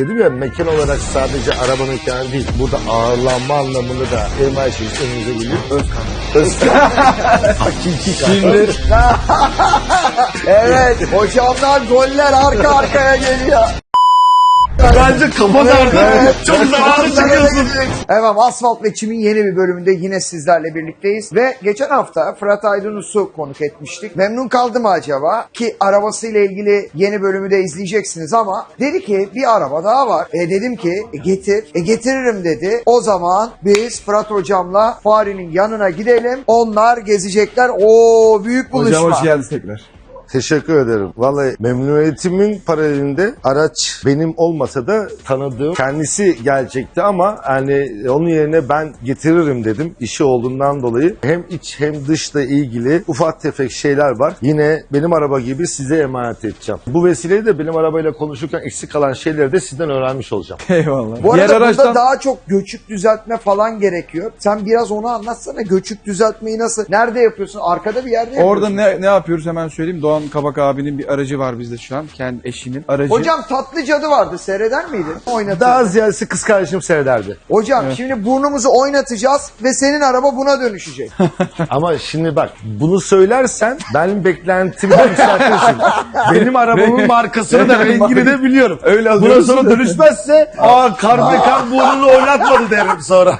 dedim ya mekan olarak sadece araba mekanı değil. Burada ağırlanma anlamında da benim her şey önünüze geliyor. Özkan. Özkan. Hakiki Şimdi Evet hocamlar goller arka arkaya geliyor. Bence kafa Evet. Çok zararlı çıkıyorsun. Evet Asfalt ve Çim'in yeni bir bölümünde yine sizlerle birlikteyiz. Ve geçen hafta Fırat Aydınus'u konuk etmiştik. Memnun kaldı mı acaba? Ki arabasıyla ilgili yeni bölümü de izleyeceksiniz ama dedi ki bir araba daha var. E dedim ki e, getir. E getiririm dedi. O zaman biz Fırat hocamla Fahri'nin yanına gidelim. Onlar gezecekler. O büyük buluşma. hocam hoş geldiniz tekrar. Teşekkür ederim. Vallahi memnuniyetimin paralelinde araç benim olmasa da tanıdığım kendisi gelecekti ama hani onun yerine ben getiririm dedim. İşi olduğundan dolayı hem iç hem dışla ilgili ufak tefek şeyler var. Yine benim araba gibi size emanet edeceğim. Bu vesileyle de benim arabayla konuşurken eksik kalan şeyleri de sizden öğrenmiş olacağım. Eyvallah. Bu arada Diğer burada araçtan daha çok göçük düzeltme falan gerekiyor. Sen biraz onu anlatsana. Göçük düzeltmeyi nasıl? Nerede yapıyorsun? Arkada bir yerde orada yapıyorsun. ne, ne yapıyoruz hemen söyleyeyim. Doğan Kabak abinin bir aracı var bizde şu an. Kendi eşinin aracı. Hocam tatlı cadı vardı. Seyreder miydin? Oynatır. Daha ziyadesi kız kardeşim seyrederdi. Hocam şimdi burnumuzu oynatacağız ve senin araba buna dönüşecek. Ama şimdi bak bunu söylersen benim beklentimi yükseltirsin. Benim arabamın Benim- markasını da rengini de biliyorum. Öyle Buna sonra dönüşmezse aa karmekan burnunu oynatmadı derim sonra.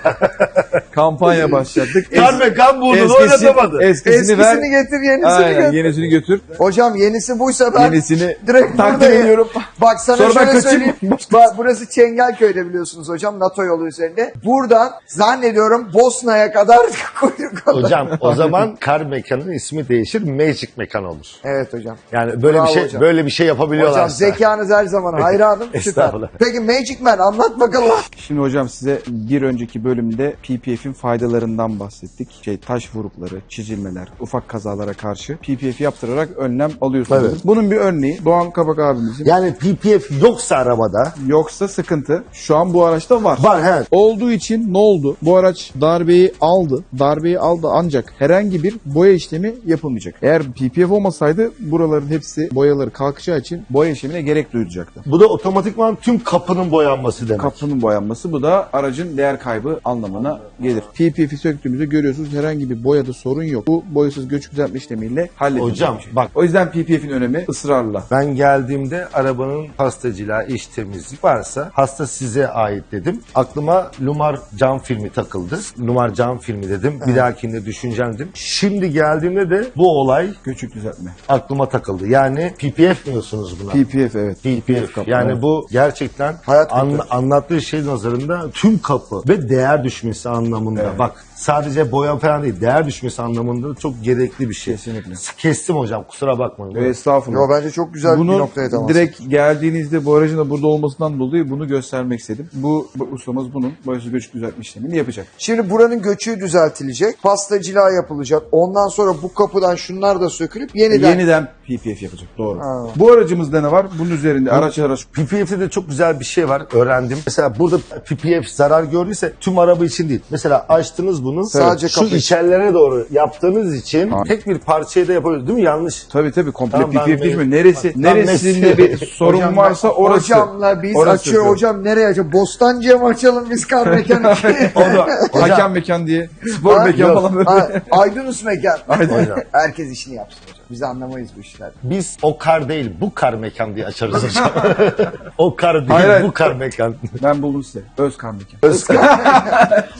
kampanya başlattık. Es- karmekan burnunu eskisi- oynatamadı. Eskisini, Eskisini ver. getir yenisini Aynen götür. yenisini götür. Hocam yenisi buysa ben Yenisini direkt takdim buradayım. ediyorum. Bak sana Sonra şöyle söyleyeyim. Bak burası Çengelköy'de biliyorsunuz hocam NATO yolu üzerinde. Buradan zannediyorum Bosna'ya kadar kuyruk olur. Hocam o zaman kar mekanın ismi değişir Magic mekan olur. Evet hocam. Yani böyle Bravo bir şey hocam. böyle bir şey yapabiliyorlar. Hocam zekanız her zaman hayranım. Süper. Peki Magic Man anlat bakalım. Şimdi hocam size bir önceki bölümde PPF'in faydalarından bahsettik. Şey taş vurukları, çizilmeler, ufak kazalara karşı PPF yaptırarak önlem alıyorsunuz. Evet. Bunun bir örneği Doğan Kabak abimizin. Yani PPF yoksa arabada Yoksa sıkıntı. Şu an bu araçta var. var he. Olduğu için ne oldu? Bu araç darbeyi aldı. Darbeyi aldı ancak herhangi bir boya işlemi yapılmayacak. Eğer PPF olmasaydı buraların hepsi boyaları kalkacağı için boya işlemine gerek duyulacaktı. Bu da otomatikman tüm kapının boyanması demek. Kapının boyanması bu da aracın değer kaybı anlamına gelir. PPF'i söktüğümüzde görüyorsunuz herhangi bir boyada sorun yok. Bu boyasız göç düzeltme işlemiyle halledilecek Hocam, bak- O yüzden PPF'in önemi ısrarla. Ben geldiğimde arabanın pastacılığa iş temizlik varsa hasta size ait dedim. Aklıma Lumar cam filmi takıldı. Lumar cam filmi dedim. Bir dahakinde düşüneceğim dedim. Şimdi geldiğimde de bu olay Göçük düzeltme. aklıma takıldı. Yani PPF diyorsunuz buna. PPF evet. PPF. kapı, Yani evet. bu gerçekten Hayat an- kurtarıcı. anlattığı şey nazarında tüm kapı ve değer düşmesi anlamında. Bak sadece boya falan değil değer düşmesi anlamında çok gerekli bir şey. Kesinlikle. Kestim hocam kusura bakmayın. Ve estağfurullah. Yo bence çok güzel bir Bunu noktaya temas. direkt geldiğinizde bu aracın da burada olmasından dolayı bunu göstermek istedim. Bu, bu ustamız bunun boyasız göçük düzeltme işlemini yapacak. Şimdi buranın göçüğü düzeltilecek. Pastacılığa yapılacak. Ondan sonra bu kapıdan şunlar da sökülüp yeniden. Yeniden PPF yapacak. Doğru. Ha. Bu aracımızda ne var? Bunun üzerinde araç araç PPF'de de çok güzel bir şey var öğrendim. Mesela burada PPF zarar gördüyse tüm araba için değil. Mesela açtınız bunu Sadece şu kapı için. içerlere doğru yaptığınız için Ha. tek bir parçayı da yapabiliyoruz değil mi? Yanlış. Tabii tabii komple Tamam, ben PPF değil mi? Neresi Ben neresinde Messi- bir sorun Hocam varsa orası. Hocamla biz Orası açıyor yapıyor. hocam nereye açıyor? Bostancı'ya mı açalım biz kar mekanı? O da hakem mekan diye spor Ha, mekan yok. falan böyle. Ha, Aydınus mekan. Hocam. Herkes işini yapsın hocam. Biz anlamayız bu işler. Biz o kar değil bu kar mekan diye açarız hocam. o kar değil Hayır, hayır. bu kar mekan. Ben buldum size. Özkan mekan.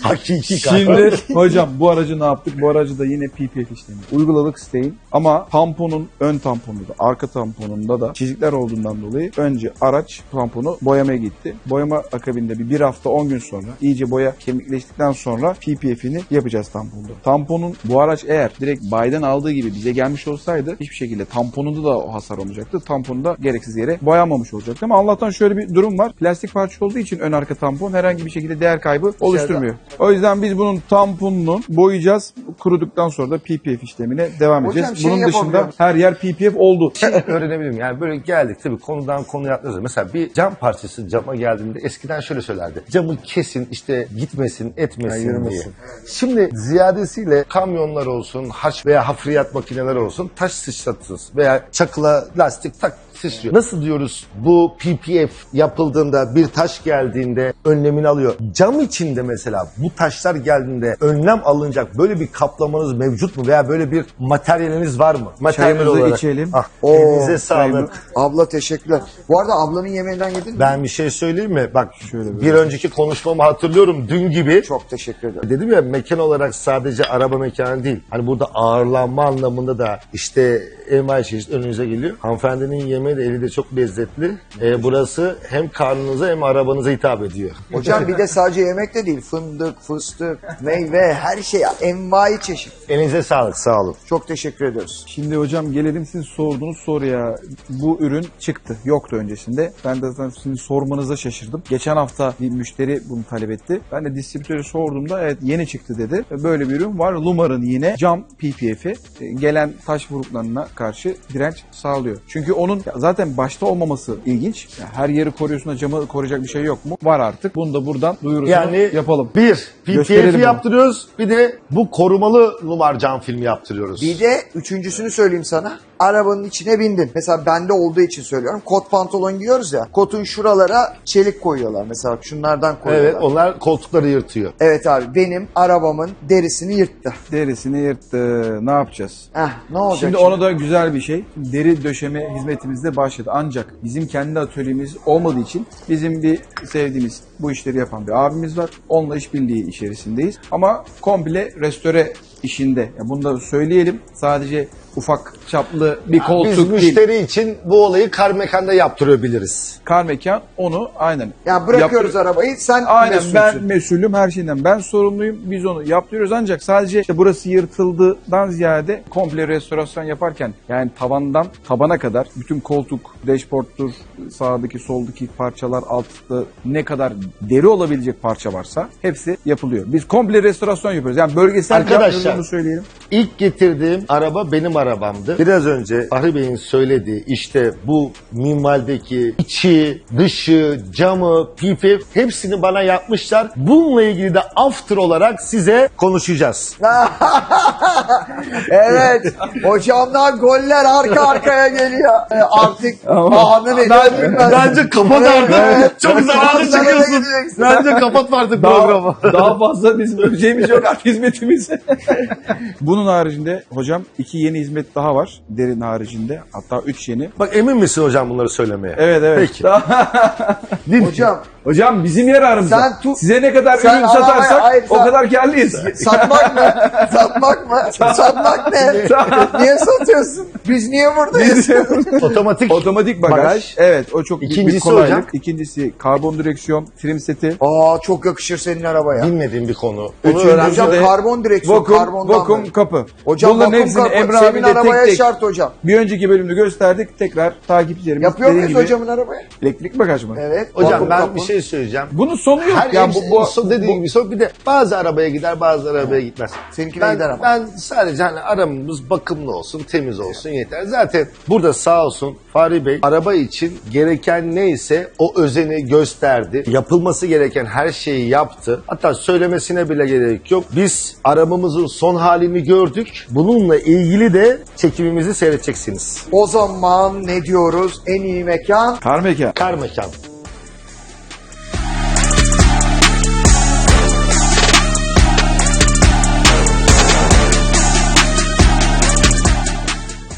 Hakiki kar. Şimdi hocam bu aracı ne yaptık? Bu aracı da yine PPF işlemi. Uyguladık siteyin. Ama tamponun ön tamponunda da arka tamponunda da çizikler olduğundan dolayı önce araç tamponu boyamaya gitti. Boyama akabinde bir, bir hafta 10 gün sonra iyice boya kemikleştikten sonra PPF'ini yapacağız tamponda. Tamponun bu araç eğer direkt baydan aldığı gibi bize gelmiş olsaydı hiçbir şekilde tamponunda da o hasar olmayacaktı. Tamponu da gereksiz yere boyanmamış olacaktı. Ama Allah'tan şöyle bir durum var. Plastik parça olduğu için ön arka tampon herhangi bir şekilde değer kaybı oluşturmuyor. O yüzden biz bunun tamponunu boyayacağız. Kuruduktan sonra da PPF işlemine devam Hocam edeceğiz. şey Bunun dışında yapamıyorum. her yer PPF oldu. öğrenebilirim. Yani böyle geldik tabii konudan konuya atlıyoruz. Mesela bir cam parçası cama geldiğinde eskiden şöyle söylerdi. Camı kesin işte gitmesin etmesin Ha, diye. Şimdi ziyadesiyle kamyonlar olsun, harç veya hafriyat makineler olsun taş sıçratırsınız veya çakıla lastik tak titriyor. Nasıl diyoruz bu PPF yapıldığında bir taş geldiğinde önlemini alıyor. Cam içinde mesela bu taşlar geldiğinde önlem alınacak böyle bir kaplamanız mevcut mu veya böyle bir materyaliniz var mı? Çayımızı içelim. Ah, Oo, elinize sağlık. Abla teşekkürler. Bu arada ablanın yemeğinden yedin mi? Ben bir şey söyleyeyim mi? Bak Şöyle böyle. bir önceki konuşmamı hatırlıyorum dün gibi. Çok teşekkür ederim. Dedim ya mekan olarak sadece araba mekanı değil. Hani burada ağırlanma anlamında da işte envai çeşit önünüze geliyor. Hanımefendinin yemeği de eli de çok lezzetli. Ee, burası hem karnınıza hem arabanıza hitap ediyor. Hocam bir de sadece yemek de değil. Fındık, fıstık, meyve, her şey. Envai çeşit. Elinize sağlık sağ olun. Çok teşekkür ediyoruz. Şimdi hocam gelelim sizin sorduğunuz soruya. Bu ürün çıktı. Yoktu öncesinde. Ben de zaten sizin sormanıza şaşırdım. Geçen hafta bir müşteri bunu talep etti. Ben de distribütörü sorduğumda evet yeni çıktı dedi. Ve Böyle bir ürün var. Lumar'ın yine cam PPF'i e, gelen taş vuruklarına karşı direnç sağlıyor. Çünkü onun zaten başta olmaması ilginç. Her yeri koruyorsun da camı koruyacak bir şey yok mu? Var artık. Bunu da buradan duyurusunu Yani yapalım. Bir, bunu. yaptırıyoruz. Bir de bu korumalı numar cam filmi yaptırıyoruz. Bir de üçüncüsünü söyleyeyim sana. Arabanın içine bindin. Mesela bende olduğu için söylüyorum. Kot pantolon giyiyoruz ya. Kotun şuralara çelik koyuyorlar. Mesela şunlardan koyuyorlar. Evet onlar koltukları yırtıyor. Evet abi benim arabamın derisini yırttı. Derisini yırttı. Ne yapacağız? Heh, ne olacak Şimdi onu da güzel bir şey. Deri döşeme hizmetimizde başladı. Ancak bizim kendi atölyemiz olmadığı için bizim bir sevdiğimiz bu işleri yapan bir abimiz var. Onunla işbirliği içerisindeyiz. Ama komple restore işinde. Ya bunu da söyleyelim. Sadece ufak çaplı bir Biz koltuk değil. müşteri için bu olayı kar mekanda yaptırabiliriz. Kar mekan onu aynen. Ya bırakıyoruz yaptır- arabayı sen Aynen mesulsün. ben mesulüm her şeyden ben sorumluyum biz onu yaptırıyoruz ancak sadece işte burası yırtıldığından ziyade komple restorasyon yaparken yani tavandan tabana kadar bütün koltuk, dashboard'tur, sağdaki soldaki parçalar altta ne kadar deri olabilecek parça varsa hepsi yapılıyor. Biz komple restorasyon yapıyoruz. Yani bölgesel Arkadaşlar, onu söyleyelim. İlk getirdiğim araba benim arabamdı. Biraz önce Fahri Bey'in söylediği işte bu minvaldeki içi, dışı, camı, PPF hepsini bana yapmışlar. Bununla ilgili de after olarak size konuşacağız. Evet. Hocamdan goller arka arkaya geliyor. Ee, artık anı ne? Bence kapat artık. Çok zararlı çıkıyorsun. Bence kapat artık programı. Daha, daha fazla bizim öleceğimiz yok artık hizmetimiz. Bunun haricinde hocam iki yeni hizmet daha var. Derin haricinde. Hatta üç yeni. Bak emin misin hocam bunları söylemeye? Evet evet. Peki. Değil mi? Hocam hocam bizim yararımıza. Sen tu- Size ne kadar Sen ürün arabaya- satarsak hayır, o sen- kadar karlıyız. satmak mı? Satmak mı? Satmak ne? niye satıyorsun? Biz niye buradayız? Otomatik. Otomatik bagaj. Bagaj. Evet o çok büyük bir İkincisi kolaylık. hocam? İkincisi karbon direksiyon trim seti. Aa çok yakışır senin arabaya. Bilmediğim bir konu. Onu. Hocam de karbon direksiyon, Vakum, karbondan vakum kapı. Hocam Bunların vakum hepsini kapı Emre senin abiyle arabaya tek tek şart hocam. bir önceki bölümde gösterdik. Tekrar takipçilerimiz Yapıyor dediği muyuz gibi hocamın arabaya? elektrik bagaj mı? Evet. Hocam vakum ben kapı. bir şey söyleyeceğim. Bunun sonu yok. Her ya bu, bu, so- dediğim gibi so- bir de bazı arabaya gider bazı arabaya gitmez. Seninkine ben, gider ama. Ben sadece hani arabamız bakımlı olsun, temiz olsun yeter. Zaten burada sağ olsun Fahri Bey araba için gereken neyse o özeni gösterdi. Yapılması gereken her şeyi yaptı. Hatta söylemesine bile gerek yok. Biz arabamızın son halini gördük. Bununla ilgili de çekimimizi seyredeceksiniz. O zaman ne diyoruz? En iyi mekan. Kar mekan. Kar mekan.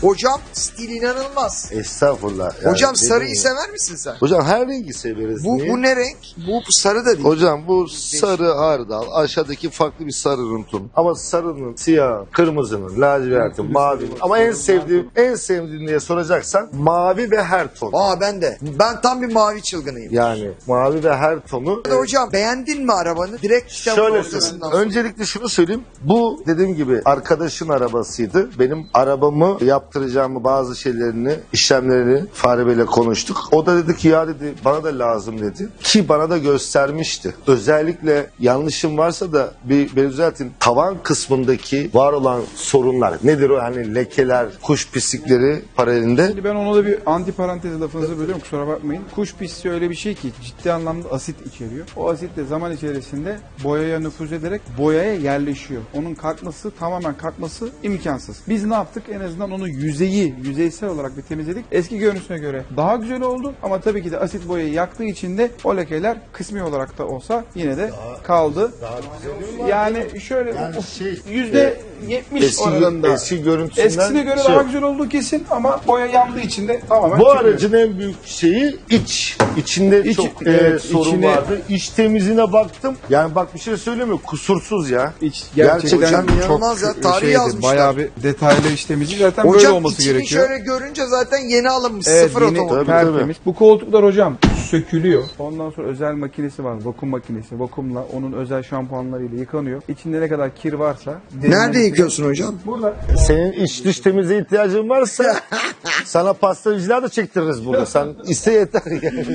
Hocam stil inanılmaz. Estağfurullah. Yani Hocam sarıyı gibi. sever misin sen? Hocam her rengi severiz. Bu, Niye? bu ne renk? Bu sarı da değil. Hocam bu sarı hardal, aşağıdaki farklı bir sarı runtun. Ama sarının, siyah, kırmızının, lacivertin, mavinin. Ama en sevdiğim, en sevdiğim diye soracaksan mavi ve her ton. Aa ben de. Ben tam bir mavi çılgınıyım. Yani mavi ve her tonu. Ya. Hocam beğendin mi arabanı? Direkt kitabın Şöyle ortasından. Öncelikle şunu söyleyeyim. Bu dediğim gibi arkadaşın arabasıydı. Benim arabamı yaptıracağımı bazı şeylerini, işlemlerini Fahri Bey'le konuştuk. O da dedi ki ya dedi bana da lazım dedi. Ki bana da göstermişti. Özellikle yanlışım varsa da bir beni düzeltin. Tavan kısmındaki var olan sorunlar. Nedir o? Hani lekeler, kuş pislikleri paralelinde. Şimdi ben ona da bir anti parantez lafınızı bölüyorum kusura bakmayın. Kuş pisliği öyle bir şey ki ciddi anlamda asit içeriyor. O asit de zaman içerisinde boyaya nüfuz ederek boyaya yerleşiyor. Onun kalkması tamamen kalkması imkansız. Biz ne yaptık? En azından onu yüzeyi yüzeysel olarak bir temizledik. Eski görüntüsüne göre daha güzel oldu ama tabii ki de asit boyayı yaktığı için de o lekeler kısmi olarak da olsa yine de kaldı. Daha var? Yani şöyle Yani şey, yüzde yetmiş eski, oranında. eski görüntüsünden Eskisine göre şey daha güzel olduğu kesin ama boya yandığı için de tamamen Bu çıkmıyor. aracın en büyük şeyi iç. İçinde İç- çok e, evet, sorun içine- vardı. İç temizliğine baktım. Yani bak bir şey söyleyeyim mi? Kusursuz ya. İç Gerçekten gerçekten inanılmaz çok ya, tarihi şeydi, yazmışlar. Bayağı bir detaylı işlemeci zaten böyle Hocam olması içini gerekiyor. şöyle görünce zaten yeni alınmış Evet, sıfır yeni, otomobil. Tabii, tertemiz. Bu koltuklar hocam sökülüyor. Ondan sonra özel makinesi var. Vakum makinesi. Vakumla onun özel şampuanlarıyla yıkanıyor. İçinde ne kadar kir varsa. Nerede yıkıyorsun hocam? Burada. Senin iç dış temizliğe ihtiyacın varsa sana pastacılar da çektiririz burada. Sen iste yeter. yani.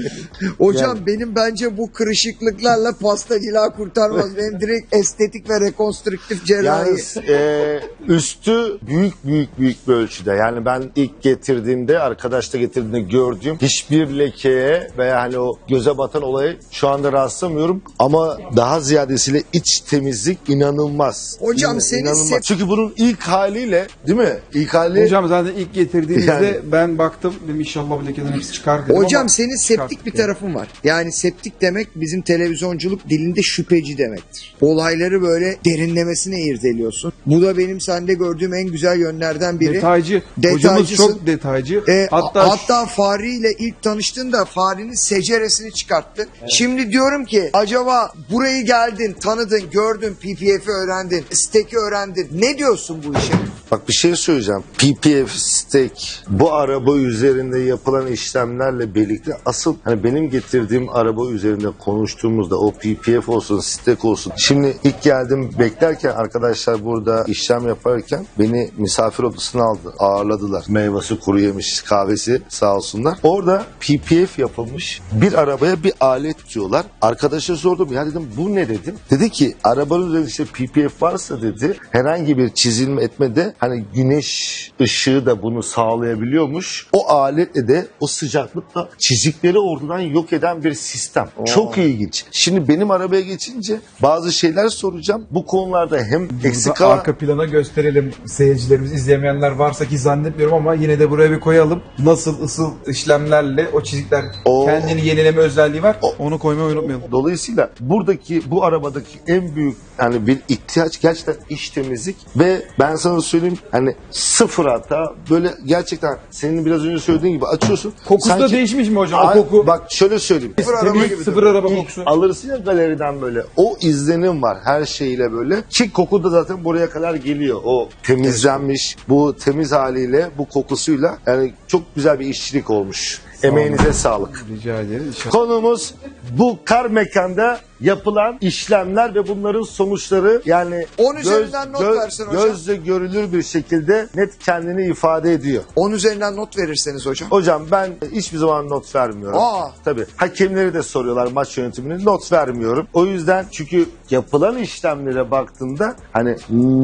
Hocam benim bence bu kırışıklıklarla pastacılığa kurtarmaz. Benim direkt estetik ve rekonstrüktif cerrahi. Yalnız e, üstü büyük büyük büyük bir ölçüde. Yani ben ilk getirdiğimde, arkadaş da getirdiğinde gördüğüm hiçbir lekeye veya hani o göze batan olayı şu anda rastlamıyorum. Ama daha ziyadesiyle iç temizlik inanılmaz. Hocam İnan- senin inanılmaz. Çünkü bunun ilk haliyle değil mi? İlk hali Hocam zaten ilk getirdiğinizde Yani. ben baktım dedim inşallah bu lekelerin hepsi çıkar dedim Hocam ama senin septik çıkarttık bir yani. tarafın var. Yani septik demek bizim televizyonculuk dilinde şüpheci demektir. Olayları böyle derinlemesine irdeliyorsun. Bu da benim sende gördüğüm en güzel yönlerden biri. Detaycı. Hocamız Detaycısın. çok detaycı. E, hatta hatta, Fahri ile ilk tanıştığında Fahri'nin seceresini çıkarttı. Şimdi diyorum ki acaba burayı geldin, tanıdın, gördün, PPF'i öğrendin, stack'i öğrendin. Ne diyorsun bu işe? Bak bir şey söyleyeceğim. PPF stack bu araba üzerinde yapılan işlemlerle birlikte asıl hani benim getirdiğim araba üzerinde konuştuğumuzda o PPF olsun stack olsun. Şimdi ilk geldim beklerken arkadaşlar burada işlem yaparken beni misafir odasına aldı. Ağırladılar. Meyvesi kuru yemiş kahvesi sağ olsunlar. Orada PPF yapılmış bir arabaya bir alet diyorlar. Arkadaşa sordum ya dedim bu ne dedim. Dedi ki arabanın üzerinde işte PPF varsa dedi herhangi bir çizilme etmede hani güneş ışığı da bunu sağlayabiliyormuş. O aletle de o sıcaklıkla çizikleri ortadan yok eden bir sistem. Çok ilginç. Şimdi benim arabaya geçince bazı şeyler soracağım. Bu konularda hem eksik kalan arka plana gösterelim seyircilerimiz izlemeyenler varsa ki zannetmiyorum ama yine de buraya bir koyalım. Nasıl ısıl işlemlerle o çizikler O- kendini yenileme özelliği var. onu koymayı unutmayalım. Dolayısıyla buradaki bu arabadaki en büyük yani bir ihtiyaç gerçekten iç temizlik ve ben sana söyleyeyim hani sıfır hata böyle gerçekten senin biraz önce söylediğin gibi açıyorsun. Kokusu da Sanki- değişmiş mi hocam? O koku Bak şöyle söyleyeyim. Sıfır araba gibi sıfır araba kokusu. alırsın ya galeriden böyle. O izlenim var her şeyiyle böyle. Ki koku da zaten buraya kadar geliyor. O temizlenmiş bu temiz haliyle bu kokusuyla yani çok güzel bir işçilik olmuş. Emeğinize sağlık. Rica ederiz. İnşallah. Konumuz bu kar mekanda yapılan işlemler ve bunların sonuçları yani 10 üzerinden not versin hocam. gözle görülür bir şekilde net kendini ifade ediyor. 10 üzerinden not verirseniz hocam. Hocam ben hiçbir zaman not vermiyorum. Aa. Tabii. Hakemleri de soruyorlar maç yönetimini. Not vermiyorum. O yüzden çünkü yapılan işlemlere baktığımda hani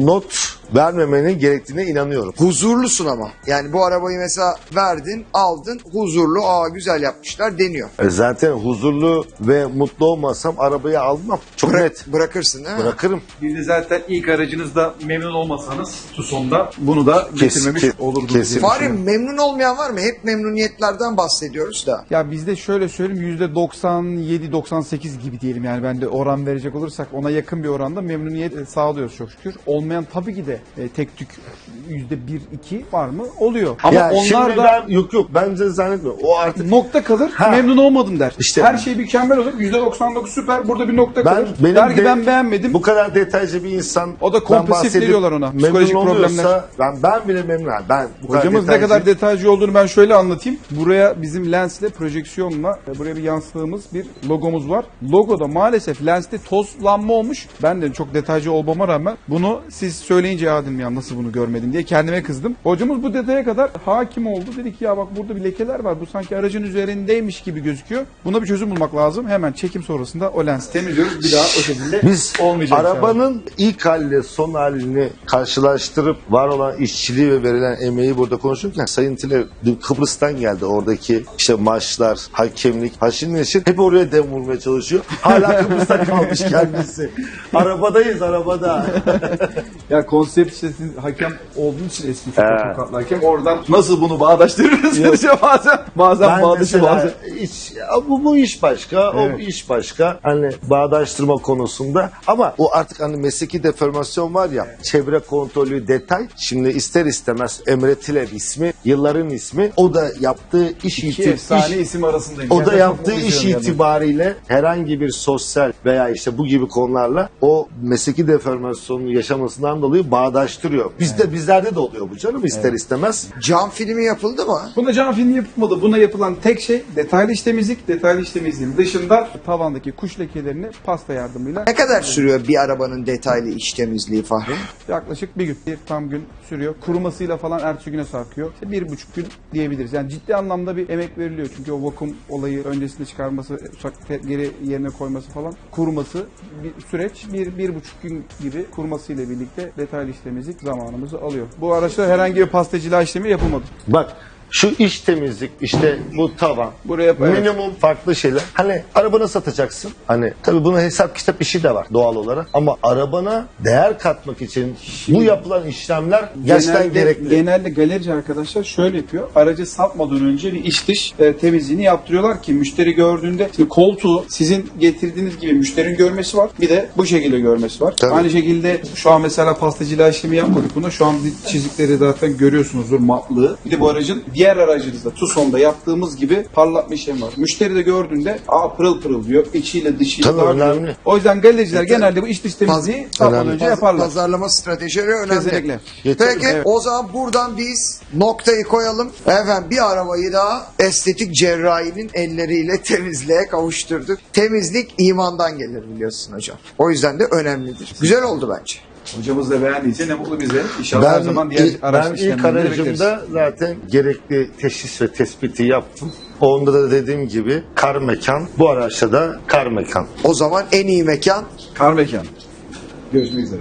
not vermemenin gerektiğine inanıyorum. Huzurlusun ama. Yani bu arabayı mesela verdin, aldın, huzurlu, aa güzel yapmışlar deniyor. E zaten huzurlu ve mutlu olmasam arabayı almam. Çok Bırak- net. Bırakırsın değil mi? Bırakırım. Bir de zaten ilk aracınızda memnun olmasanız Tucson'da bunu da getirmemiş kes- olurdunuz. kesin. diye Fahri düşünüyorum. memnun olmayan var mı? Hep memnuniyetlerden bahsediyoruz da. Ya bizde şöyle söyleyeyim %97-98 gibi diyelim yani ben de oran verecek olursak ona yakın bir oranda memnuniyet e, sağlıyoruz çok şükür. Olmayan tabii ki de e, tek tük %1-2 var mı? Oluyor. Ama ya onlar şimdi da ben yok yok bence zannetmiyorum. O artık nokta kalır Ha. memnun olmadım der. İşte- Her şey mükemmel olur %99 süper burada bir nokta Ben- kalır. benim der ki de- ben beğenmedim. bu kadar detaycı bir insan O da kompulsif diyorlar ona, psikolojik memnun problemler. Ben, ben bile memnunum. Ben bu kadar Hocamız ne detaycı- kadar detaycı olduğunu ben şöyle anlatayım. Buraya bizim lensle, projeksiyonla e, buraya bir yansıttığımız bir logomuz var. Logoda maalesef lenste tozlanma olmuş. Ben de çok detaycı olmama rağmen bunu siz söyleyince ya dedim ya nasıl bunu görmedim diye kendime kızdım. Hocamız bu detaya kadar hakim oldu. Dedi ki ya bak burada bir lekeler var. Bu sanki aracın üzerindeymiş gibi gözüküyor. Buna bir çözüm bulmak lazım. Hemen çekim sonrasında o lensi temizliyoruz. Bir daha o şekilde Biz olmayacak. arabanın ilk haliyle son halini karşılaştırıp var olan işçiliği ve verilen emeği burada konuşurken Sayın Tile dün Kıbrıs'tan geldi. Oradaki işte maçlar, hakemlik, haşin neşir hep oraya dem vurmaya çalışıyor. Hala Kıbrıs'ta kalmış kendisi. Arabadayız arabada. Ya konser Nusret işte siz hakem olduğun için eski tokatlı hakem oradan nasıl bunu bağdaştırırız? işte bazen bazen Ben bağdaşı mesela bazen. iş, ya bu, bu iş başka, Evet. o iş başka. Hani bağdaştırma konusunda. Ama o artık hani mesleki deformasyon var ya, çevre kontrolü detay. Şimdi ister istemez Emre Tiler ismi, yılların ismi. O da yaptığı iş İki iti- efsane iş- isim arasındayım. O da Gerçekten yaptığı çok iş izliyorum yani. itibariyle herhangi bir sosyal veya işte bu gibi konularla o mesleki deformasyonunu yaşamasından dolayı bağdaştırıyor. Bizde bizlerde de oluyor bu canım ister istemez. Cam filmi yapıldı mı? Buna cam filmi yapılmadı. Buna yapılan tek şey detaylı iş temizlik. Detaylı iş temizliğinin dışında tavandaki kuş lekelerini pasta yardımıyla Ne kadar sürüyor bir arabanın detaylı iç temizliği Fahri? yaklaşık bir gün, bir tam gün sürüyor. Kurumasıyla falan ertesi güne sarkıyor. İşte bir buçuk gün diyebiliriz. Yani ciddi anlamda bir emek veriliyor. Çünkü o vakum olayı öncesinde çıkarması, geri yerine koyması falan kuruması bir süreç. Bir, bir buçuk gün gibi kurumasıyla birlikte detaylı iş temizlik zamanımızı alıyor. Bu araçta herhangi bir pastacılığa işlemi yapılmadı. Bak şu iş temizlik işte bu tavan Buraya evet. minimum farklı şeyler. Hani arabanı satacaksın. Hani tabii bunun hesap kitap işi de var doğal olarak. Ama arabana değer katmak için bu yapılan işlemler gerçekten genelde, gerekli. Genelde galerici arkadaşlar şöyle yapıyor. Aracı satmadan önce bir iç dış e, temizliğini yaptırıyorlar ki müşteri gördüğünde şimdi koltuğu sizin getirdiğiniz gibi müşterinin görmesi var. Bir de bu şekilde görmesi var. Tabii. Aynı şekilde şu an mesela pastacılığa işlemi yapmadık buna. Şu an çizikleri zaten görüyorsunuzdur matlığı. Bir de bu aracın diğer aracınızda Tucson'da yaptığımız gibi parlatma işlemi var. Müşteri de gördüğünde aa pırıl pırıl diyor. İçiyle dışıyla Tabii, dağıtıyor. önemli. O yüzden galericiler genelde bu iç dış temizliği önemli. önce yaparlar. Pazarlama stratejileri önemli. Kesinlikle. Yeter- Peki Evet. o zaman buradan biz noktayı koyalım. Efendim bir arabayı daha estetik cerrahinin elleriyle temizliğe kavuşturduk. Temizlik imandan gelir biliyorsun hocam. O yüzden de önemlidir. Güzel oldu bence. Hocamız da beğendiyse ne mutlu bize. İnşallah her Ben, zaman diğer ilk, araç ben ilk aracımda zaten gerekli teşhis ve tespiti yaptım. Onda da dediğim gibi kar mekan. Bu araçta da kar mekan. O zaman en iyi mekan Kar mekan. Görüşmek üzere.